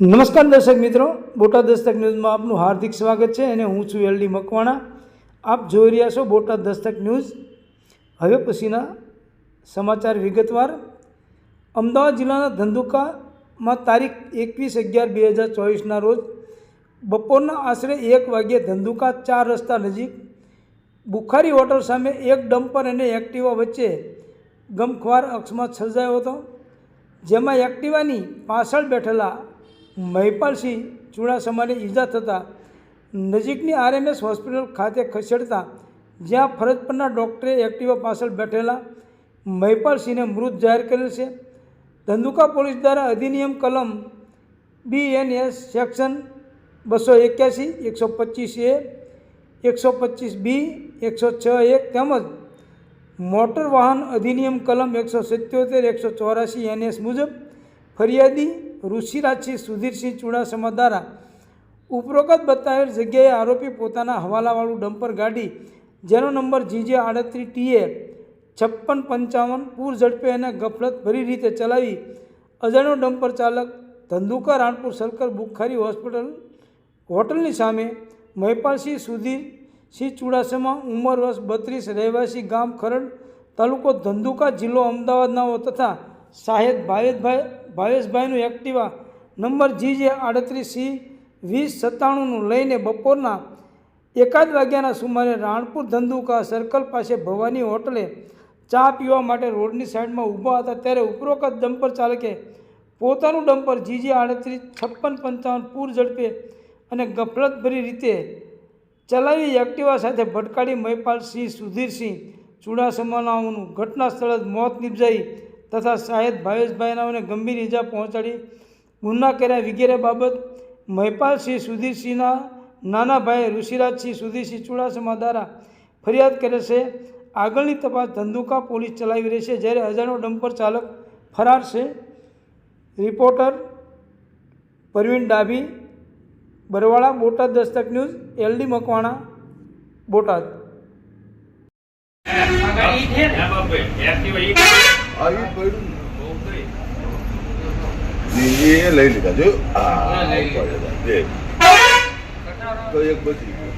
નમસ્કાર દર્શક મિત્રો. બોટાદ દસ્તક ન્યૂઝમાં આપનું હાર્દિક સ્વાગત છે અને હું છું એલડી મકવાણા. આપ જોઈ રહ્યા છો બોટાદ દસ્તક ન્યૂઝ. હવે પછીના સમાચાર વિગતવાર. અમદાવાદ જિલ્લાના ધંધુકામાં તારીખ એકવીસ અગિયાર બે હજાર ચોવીસના રોજ બપોરના આશરે એક વાગ્યે ધંધુકા ચાર રસ્તા નજીક બુખારી હોટલ સામે એક ડમ્પર અને એક્ટિવા વચ્ચે ગમખ્વાર અક્ષમાં સર્જાયો હતો, જેમાં એક્ટિવાની પાછળ બેઠેલા મહિપાલસિંહ ચુડાસમાને ઈજા થતાં નજીકની આરએમએસ હોસ્પિટલ ખાતે ખસેડતા જ્યાં ફરજ પરના ડૉક્ટરે એક્ટિવા પાછળ બેઠેલા મહિપાલસિંહને મૃત જાહેર કરેલ છે. ધંધુકા પોલીસ દ્વારા અધિનિયમ કલમ બીએનએસ સેક્શન બસો એક્યાસી, એકસો પચીસ એ, એકસો પચીસ બી, એકસો છ એક તેમજ મોટર વાહન અધિનિયમ કલમ એકસો સિત્યોતેર, એકસો ચોરાસી એનએસ મુજબ ફરિયાદી ઋષિરાજસિંહ સુધીરસિંહ ચુડાસમા દ્વારા ઉપરોક્ત બતાવેલ જગ્યાએ આરોપી પોતાના હવાલાવાળું ડમ્પર ગાડી, જેનો નંબર જીજે આડત્રીસ ટીએ છપ્પન પંચાવન પૂર ઝડપે અને ગફલત ભરી રીતે ચલાવી અજાણ્યો ડમ્પર ચાલક ધંધુકા રાણપુર સર્કલ બુખારી હોસ્પિટલ હોટલની સામે મહેપાલસિંહ સુધીર સિંહ ચુડાસમા ઉંમર વર્ષ બત્રીસ રહેવાસી ગામ ખરડ તાલુકો ધંધુકા જિલ્લો અમદાવાદનાઓ તથા સાહેબ ભાવેશભાઈ ભાવેશભાઈનું એક્ટિવા નંબર જી જે આડત્રીસ સી વીસ સત્તાણુંનું લઈને બપોરના એકાદ વાગ્યાના સુમારે રાણપુર ધંધુકા સર્કલ પાસે ભવાની હોટલે ચા પીવા માટે રોડની સાઈડમાં ઊભા હતા ત્યારે ઉપરોક્ત ડમ્પર ચાલકે પોતાનું ડમ્પર જીજી આડત્રીસ છપ્પન પંચાવન પૂર ઝડપે અને ગફલતભરી રીતે ચલાવી એક્ટિવા સાથે ભટકાડી મહિપાલસિંહ સુધીરસિંહ ચુડાસમાનાઓનું ઘટના સ્થળે મોત નિપજાઈ. તથા સાહેબ ભાવેશભાઈનાઓને ગંભીર ઈજા પહોંચાડી ગુના કર્યા વગેરે બાબત મહિપાલસિંહ સુધીરસિંહના નાના ભાઈ ઋષિરાજસિંહ સુધીરસિંહ ચુડાસમા દ્વારા ફરિયાદ કરે છે. આગળની તપાસ ધંધુકા પોલીસ ચલાવી રહી છે જ્યારે હજારો ડમ્પર ચાલક ફરાર છે. Reporter Parveen Dabhi, Barwala, Botad Dastak news LD Makwana, Botad. એ લઈ લીધા. જો આ લઈ લીધા. તો એક બચી ગયો